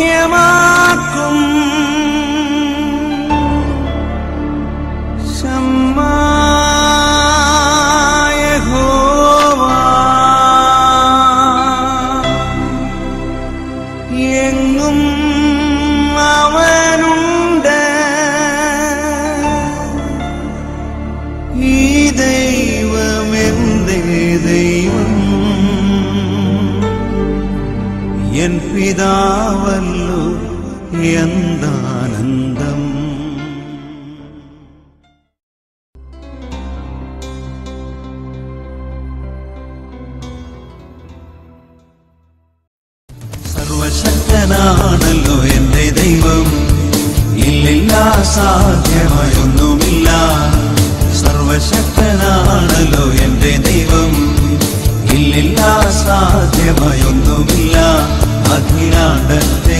ஐக்கியமாக்கும் സർവശക്തനാണല്ലോ എന്റെ ദൈവം. ഇല്ലില്ല സാധ്യമായൊന്നുമില്ല സർവശക്തനാണല്ലോ എന്റെ ദൈവം. ഇല്ലില്ല സാധ്യമായൊന്നുമില്ല അഖിലാണ്ടത്തെ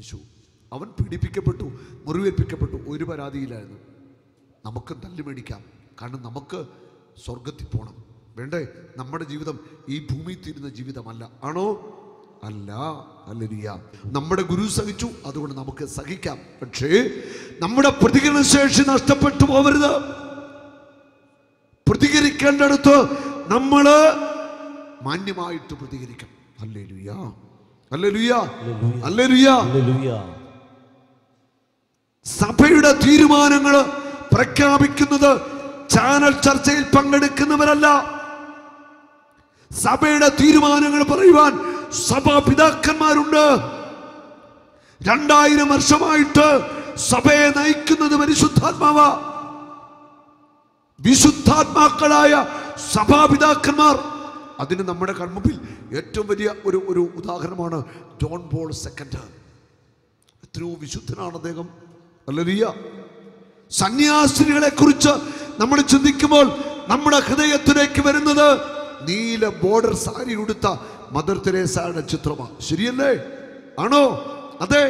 യേശു. അവൻ പീഡിപ്പിക്കപ്പെട്ടു മുറിവേൽപ്പിക്കപ്പെട്ടു ഒരു പരാതിയിലായിരുന്നു നമുക്ക് തല്ലു മേടിക്കാം. കാരണം നമുക്ക് സ്വർഗത്തിൽ പോകണം വേണ്ടേ? നമ്മുടെ ജീവിതം ഈ ഭൂമിയിൽ തീരുന്ന ജീവിതമല്ല. ആണോ? അല്ല. അല്ലരിയ നമ്മുടെ ഗുരു സഹിച്ചു അതുകൊണ്ട് നമുക്ക് സഹിക്കാം. പക്ഷേ നമ്മുടെ പ്രതികരണ ശേഷി നഷ്ടപ്പെട്ടു പോകരുത് പ്രതികരിക്കേണ്ടടുത്ത് നമ്മൾ മാന്യമായിട്ട് പ്രതികരിക്കണം. അല്ലേ സഭയുടെ തീരുമാനങ്ങൾ പ്രഖ്യാപിക്കുന്നത് ചാനൽ ചർച്ചയിൽ പങ്കെടുക്കുന്നവരല്ല. സഭയുടെ തീരുമാനങ്ങൾ പറയുവാൻ സഭാ പിതാക്കന്മാരുണ്ട് രണ്ടായിരം വർഷമായിട്ട് സഭയെ നയിക്കുന്നത് പരിശുദ്ധാത്മാവ. വിശുദ്ധാത്മാക്കളായ സഭാപിതാക്കന്മാർ. അതിന് നമ്മുടെ കൺമുമ്പിൽ ഏറ്റവും വലിയ ഒരു ഒരു ഉദാഹരണമാണ് ജോൺ പോൾ സെക്കൻഡ്. എത്രയോ വിശുദ്ധനാണ് അദ്ദേഹം. അല്ലറിയ സന്യാസിനികളെ കുറിച്ച് നമ്മൾ ചിന്തിക്കുമ്പോൾ നമ്മുടെ ഹൃദയത്തിലേക്ക് വരുന്നത് നീല ബോർഡർ സാരി ഉടുത്ത മദർ തെരേസയുടെ ചിത്രമാണ്. ശരിയല്ലേ? ആണോ? അതെ.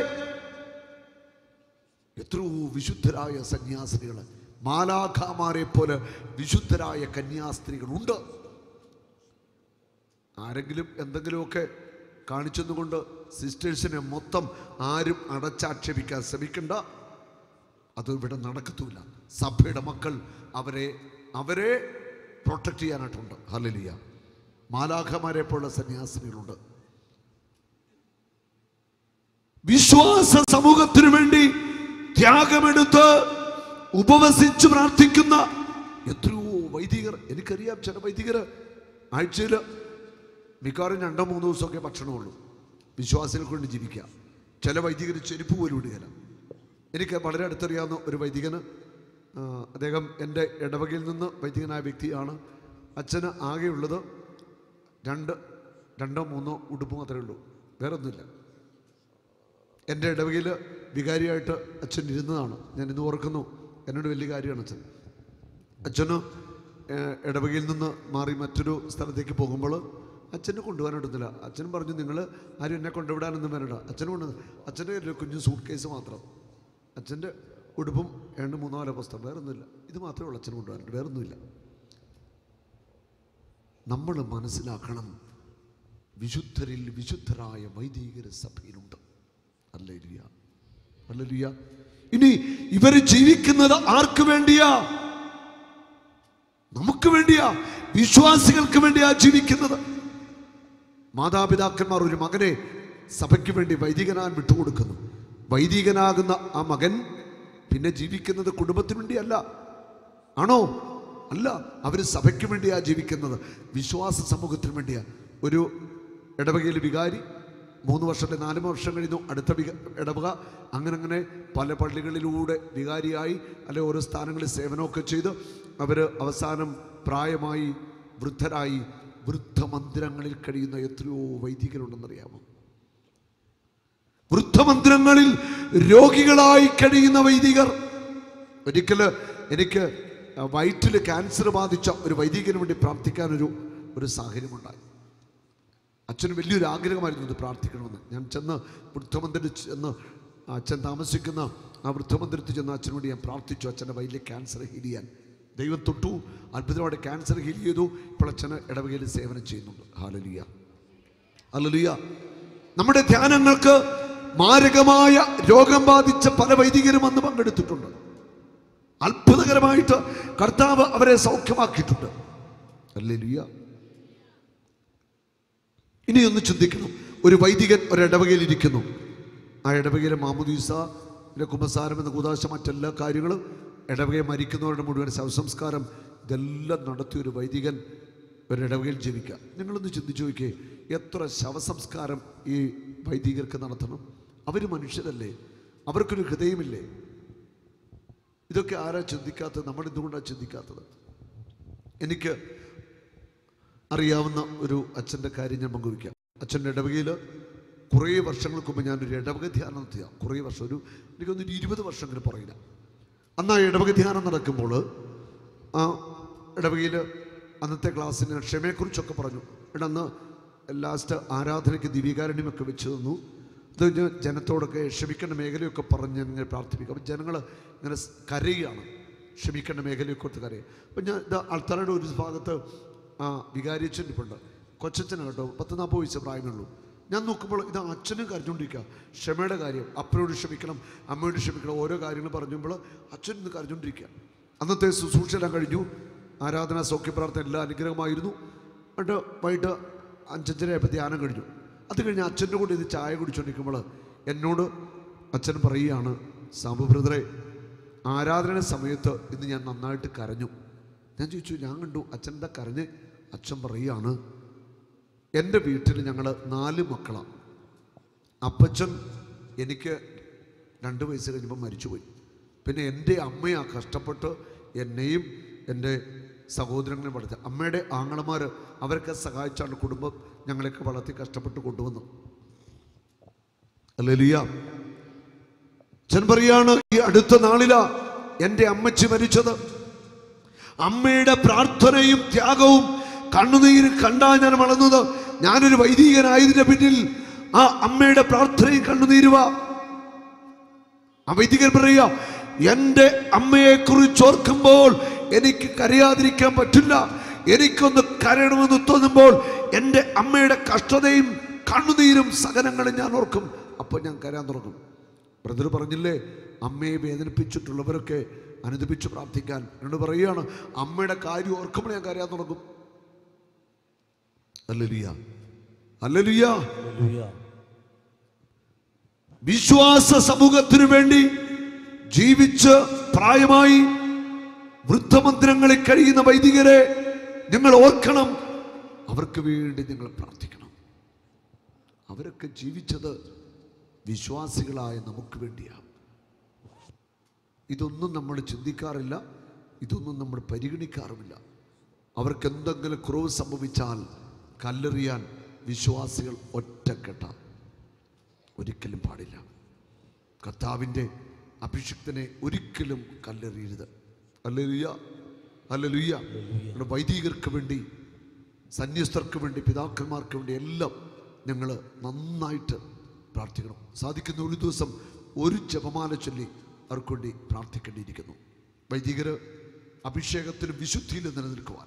എത്രയോ വിശുദ്ധരായ സന്യാസിനികൾ മാലാഖാമാരെ പോലെ വിശുദ്ധരായ കന്യാസ്ത്രീകളുണ്ട്. ആരെങ്കിലും എന്തെങ്കിലുമൊക്കെ കാണിച്ചെന്നുകൊണ്ട് സിസ്റ്റേഴ്സിനെ മൊത്തം ആരും അടച്ചാക്ഷേപിക്കാൻ ശ്രമിക്കണ്ട. അത് ഇവിടെ നടക്കത്തുമില്ല. സഭയുടെ മക്കൾ അവരെ അവരെ പ്രൊട്ടക്റ്റ് ചെയ്യാനായിട്ടുണ്ട്. ഹലലിയ മാലാഖമാരെ പോലുള്ള സന്യാസിനികളുണ്ട്. വിശ്വാസ സമൂഹത്തിനു വേണ്ടി ത്യാഗമെടുത്ത് ഉപവസിച്ച് പ്രാർത്ഥിക്കുന്ന എത്രയോ വൈദികർ. എനിക്കറിയാം ചില വൈദികർ ആഴ്ചയിൽ മിക്കവാറും രണ്ടോ മൂന്നോ ദിവസമൊക്കെ ഭക്ഷണമുള്ളൂ. വിശ്വാസികൾ കൊണ്ട് ജീവിക്കാം ചില വൈദികർ ചെരുപ്പ് പോലും ഇടുകയില്ല. എനിക്ക് വളരെ അടുത്തറിയാവുന്ന ഒരു വൈദികന് അദ്ദേഹം എന്റെ ഇടവകയിൽ നിന്ന് വൈദികനായ വ്യക്തിയാണ്. അച്ഛന് ആകെയുള്ളത് രണ്ട് രണ്ടോ മൂന്നോ ഉടുപ്പ് മാത്രമേ ഉള്ളൂ. വേറെ ഒന്നുമില്ല എന്റെ ഇടവകയിൽ വികാരിയായിട്ട് അച്ഛൻ ഇരുന്നതാണ്. ഞാൻ ഇന്ന് ഓർക്കുന്നു എന്നോട് വലിയ കാര്യമാണ് അച്ഛൻ. അച്ഛന് ഇടവകയിൽ നിന്ന് മാറി മറ്റൊരു സ്ഥലത്തേക്ക് പോകുമ്പോൾ അച്ഛനെ കൊണ്ടുപോകാൻ എടുത്തില്ല അച്ഛൻ പറഞ്ഞു നിങ്ങൾ ആരും എന്നെ കൊണ്ടുവിടാനൊന്നും വരണ്ട. അച്ഛൻ കൊണ്ട് അച്ഛന്റെ ഒരു കുഞ്ഞു സൂട്ട് കേസ് മാത്രം. അച്ഛന്റെ ഉടുപ്പും രണ്ട് നാലോ പുസ്തകം വേറൊന്നുമില്ല. ഇത് മാത്രമേ ഉള്ളൂ അച്ഛൻ കൊണ്ടുപോകാനുണ്ട് വേറൊന്നുമില്ല. നമ്മൾ മനസ്സിലാക്കണം വിശുദ്ധരിൽ വിശുദ്ധരായ വൈദികര സഭയിലുണ്ട്. അല്ലേലിയ. അല്ലേലിയ. ഇനി ഇവർ ജീവിക്കുന്നത് ആർക്ക് വേണ്ടിയാ? നമുക്ക് വേണ്ടിയാ. വിശ്വാസികൾക്ക് വേണ്ടിയാ ജീവിക്കുന്നത്. മാതാപിതാക്കന്മാർ ഒരു മകനെ സഭയ്ക്ക് വേണ്ടി വൈദികനാൻ വിട്ടുകൊടുക്കുന്നു. വൈദികനാകുന്ന ആ മകൻ പിന്നെ ജീവിക്കുന്നത് കുടുംബത്തിന് വേണ്ടിയല്ല. ആണോ? അല്ല അവർ സഭയ്ക്ക് വേണ്ടിയാണ് ജീവിക്കുന്നത്. വിശ്വാസ സമൂഹത്തിന് വേണ്ടിയാണ് ഒരു ഇടവകയിൽ വികാരി മൂന്ന് വർഷത്തെ നാല് വർഷം കഴിഞ്ഞു അടുത്ത വിക ഇടവക. അങ്ങനെ അങ്ങനെ പല പള്ളികളിലൂടെ വികാരിയായി അല്ലെ ഓരോ സ്ഥാനങ്ങളിൽ സേവനമൊക്കെ ചെയ്ത് അവർ അവസാനം പ്രായമായി വൃദ്ധരായി വൃദ്ധമന്ദിരങ്ങളിൽ കഴിയുന്ന എത്രയോ വൈദികരുണ്ടെന്നറിയാമോ? വൃദ്ധമന്ദിരങ്ങളിൽ രോഗികളായി കഴിയുന്ന വൈദികർ. ഒരിക്കൽ എനിക്ക് വയറ്റിൽ ക്യാൻസർ ബാധിച്ച ഒരു വൈദികന് വേണ്ടി പ്രാർത്ഥിക്കാനൊരു ഒരു സാഹചര്യമുണ്ടായി. അച്ഛന് വലിയൊരു ആഗ്രഹമായിരുന്നു ഇത് പ്രാർത്ഥിക്കണമെന്ന്. ഞാൻ ചെന്ന് വൃദ്ധമന്ദിരത്തിൽ ചെന്ന് അച്ഛൻ താമസിക്കുന്ന ആ വൃദ്ധമന്ദിരത്തിൽ ചെന്ന് അച്ഛനോട് ഞാൻ പ്രാർത്ഥിച്ചു അച്ഛന്റെ വയലിൽ ക്യാൻസർ ഹീൽ ചെയ്യാൻ. ദൈവം തൊട്ടു അത്ഭുതമായിട്ട് ക്യാൻസർ ഹീൽ ചെയ്തു ഇപ്പോൾ അച്ഛന് ഇടവകയിൽ സേവനം ചെയ്യുന്നുണ്ട്. ഹാലലിയ ഹാലലിയ നമ്മുടെ ധ്യാനങ്ങൾക്ക് മാരകമായ രോഗം ബാധിച്ച പല വൈദികരും അന്ന് പങ്കെടുത്തിട്ടുണ്ട്. അത്ഭുതകരമായിട്ട് കർത്താവ് അവരെ സൗഖ്യമാക്കിയിട്ടുണ്ട്. അല്ലലിയ ഇനി ഒന്ന് ചിന്തിക്കണം. ഒരു വൈദികൻ ഒരു ഇടവകയിൽ ഇരിക്കുന്നു. ആ ഇടവകയിലെ മാമുദീസ പിന്നെ കുമ്പസാരം എന്ന കൂതാശ മറ്റെല്ലാ കാര്യങ്ങളും ഇടവകയെ മരിക്കുന്നവരുടെ മുഴുവൻ ശവസംസ്കാരം ഇതെല്ലാം നടത്തിയ ഒരു വൈദികൻ ഒരു ഇടവകയിൽ ജീവിക്കുക. നിങ്ങളൊന്ന് ചിന്തിച്ചു നോക്കിയേ എത്ര ശവസംസ്കാരം ഈ വൈദികർക്ക് നടത്തണം. അവർ മനുഷ്യരല്ലേ? അവർക്കൊരു ഹൃദയമില്ലേ? ഇതൊക്കെ ആരാ ചിന്തിക്കാത്തത്? നമ്മൾ എന്തുകൊണ്ടാണ് ചിന്തിക്കാത്തത്? എനിക്ക് അറിയാവുന്ന ഒരു അച്ഛന്റെ കാര്യം ഞാൻ പങ്കുവയ്ക്കാം. അച്ഛന്റെ ഇടവകയിൽ കുറേ വർഷങ്ങൾക്ക് മുമ്പ് ഞാനൊരു ഇടവക ധ്യാനം നടത്തിയ കുറേ വർഷം ഒരു എനിക്കൊന്നൊരു ഇരുപത് വർഷം ഇങ്ങനെ പറയില്ല അന്ന് ആ ഇടവക ധ്യാനം നടക്കുമ്പോൾ ആ ഇടവകയിൽ അന്നത്തെ ക്ലാസ്സിന് ക്ഷമയെക്കുറിച്ചൊക്കെ പറഞ്ഞു. ഇടന്ന് ലാസ്റ്റ് ആരാധനയ്ക്ക് ദിവ്യകാരുണ്യമൊക്കെ വെച്ച് തന്നു. അത് കഴിഞ്ഞ് ജനത്തോടൊക്കെ ക്ഷമിക്കേണ്ട മേഖലയൊക്കെ പറഞ്ഞ് ഇങ്ങനെ പ്രാർത്ഥിപ്പിക്കും. അപ്പം ജനങ്ങൾ ഇങ്ങനെ കരയുകയാണ്. ക്ഷമിക്കേണ്ട മേഖലയൊക്കെ കൊടുത്ത് കരയും. അപ്പം ഞാൻ ഇത് ആൾത്താരുടെ ഒരു ഭാഗത്ത് ആ വികാരിച്ചിട്ടുണ്ട് കൊച്ചച്ഛനാണ് കേട്ടോ. പത്ത് നാൽപ്പത് വയസ്സ് പ്രായമേ ഞാൻ നോക്കുമ്പോൾ ഇത് അച്ഛനും കരഞ്ഞുകൊണ്ടിരിക്കുക. ക്ഷമയുടെ കാര്യം. അപ്പനോട് ക്ഷമിക്കണം അമ്മയോട് ക്ഷമിക്കണം ഓരോ കാര്യങ്ങൾ പറഞ്ഞുമ്പോൾ അച്ഛൻ കരഞ്ഞുകൊണ്ടിരിക്കുക. അന്നത്തെ ശുശ്രൂഷയെല്ലാം കഴിഞ്ഞു. ആരാധന സൗഖ്യപ്രാർത്ഥന എല്ലാം അനുഗ്രഹമായിരുന്നു. എന്നിട്ട് വൈകിട്ട് അഞ്ചഞ്ചരയായപ്പോൾ ധ്യാനം കഴിഞ്ഞു. അത് കഴിഞ്ഞ് അച്ഛന്റെ കൂടെ ഇത് ചായ കുടിച്ചുകൊണ്ടിരിക്കുമ്പോൾ എന്നോട് അച്ഛൻ പറയുകയാണ് സാബു ബ്രദറെ ആരാധന സമയത്ത് ഇന്ന് ഞാൻ നന്നായിട്ട് കരഞ്ഞു. ഞാൻ ചോദിച്ചു ഞാൻ കണ്ടു അച്ഛൻ എന്താ കരഞ്ഞ്? അച്ഛൻ പറയുകയാണ് എന്റെ വീട്ടിൽ ഞങ്ങൾ നാല് മക്കളാണ് അപ്പച്ചൻ എനിക്ക് രണ്ട് വയസ്സ് കഴിഞ്ഞപ്പോൾ മരിച്ചുപോയി. പിന്നെ എന്റെ അമ്മയാ കഷ്ടപ്പെട്ട് എന്നെയും എന്റെ സഹോദരങ്ങളെ വളർത്തി. അമ്മയുടെ ആങ്ങളമാർ അവരൊക്കെ സഹായിച്ചാണ് കുടുംബം ഞങ്ങളെയൊക്കെ വളർത്തി കഷ്ടപ്പെട്ട് കൊണ്ടുവന്നു അല്ലേലിയ അച്ഛൻ പറയാണ് ഈ അടുത്ത നാളിലാ എന്റെ അമ്മച്ചി മരിച്ചത്. അമ്മയുടെ പ്രാർത്ഥനയും ത്യാഗവും കണ്ണുനീര് കണ്ടാ ഞാൻ വളർന്നത്. ഞാനൊരു വൈദികനായതിന്റെ പിന്നിൽ ആ അമ്മയുടെ പ്രാർത്ഥനയും കണ്ണുനീരുവ ആ വൈദികൻ പറയുക എന്റെ അമ്മയെ കുറിച്ച് ഓർക്കുമ്പോൾ എനിക്ക് കരയാതിരിക്കാൻ പറ്റില്ല. എനിക്കൊന്ന് കരയണമെന്ന് തോന്നുമ്പോൾ എന്റെ അമ്മയുടെ കഷ്ടതയും കണ്ണുനീരും സഹനങ്ങളും ഞാൻ ഓർക്കും. അപ്പോൾ ഞാൻ കരയാൻ തുടങ്ങും. ബ്രദർ പറഞ്ഞില്ലേ അമ്മയെ വേദനിപ്പിച്ചിട്ടുള്ളവരൊക്കെ അനുദപിച്ച് പ്രാർത്ഥിക്കാൻ. എന്നോട് പറയുകയാണ് അമ്മയുടെ കാര്യം ഓർക്കുമ്പോൾ ഞാൻ കരയാൻ തുടങ്ങും. അല്ലലിയ. വിശ്വാസ സമൂഹത്തിനു വേണ്ടി ജീവിച്ച് പ്രായമായി വൃദ്ധമന്ദിരങ്ങളിൽ കഴിയുന്ന വൈദികരെ നിങ്ങൾ ഓർക്കണം. അവർക്ക് വേണ്ടി നിങ്ങൾ പ്രാർത്ഥിക്കണം. അവരൊക്കെ ജീവിച്ചത് വിശ്വാസികളായ നമുക്ക് വേണ്ടിയാണ്. ഇതൊന്നും നമ്മൾ ചിന്തിക്കാറില്ല. ഇതൊന്നും നമ്മൾ പരിഗണിക്കാറുമില്ല. അവർക്ക് എന്തെങ്കിലും കുറവ് സംഭവിച്ചാൽ കല്ലെറിയാൻ വിശ്വാസികൾ ഒറ്റക്കെട്ട ഒരിക്കലും പാടില്ല. കർത്താവിന്റെ അഭിഷിക്തനെ ഒരിക്കലും കല്ലെറിയരുത്. അല്ലെറിയ അല്ലെറിയ നമ്മുടെ വൈദികർക്ക് വേണ്ടി സന്യസ്തർക്ക് വേണ്ടി പിതാക്കന്മാർക്ക് വേണ്ടി എല്ലാം ഞങ്ങൾ നന്നായിട്ട് പ്രാർത്ഥിക്കണം. സാധിക്കുന്ന ഒരു ദിവസം ഒരു ജപമാല ചൊല്ലി അവർക്ക് വേണ്ടി പ്രാർത്ഥിക്കേണ്ടിയിരിക്കുന്നു. വൈദികർ അഭിഷേകത്തിലും വിശുദ്ധിയിലും നിലനിൽക്കുവാൻ.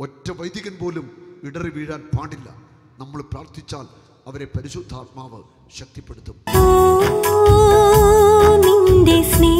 ഒറ്റ വൈദികൻ പോലും ഇടറി വീഴാൻ പാടില്ല. നമ്മൾ പ്രാർത്ഥിച്ചാൽ അവരെ പരിശുദ്ധാത്മാവ് ശക്തിപ്പെടുത്തും. നിന്റെ സ്നേഹം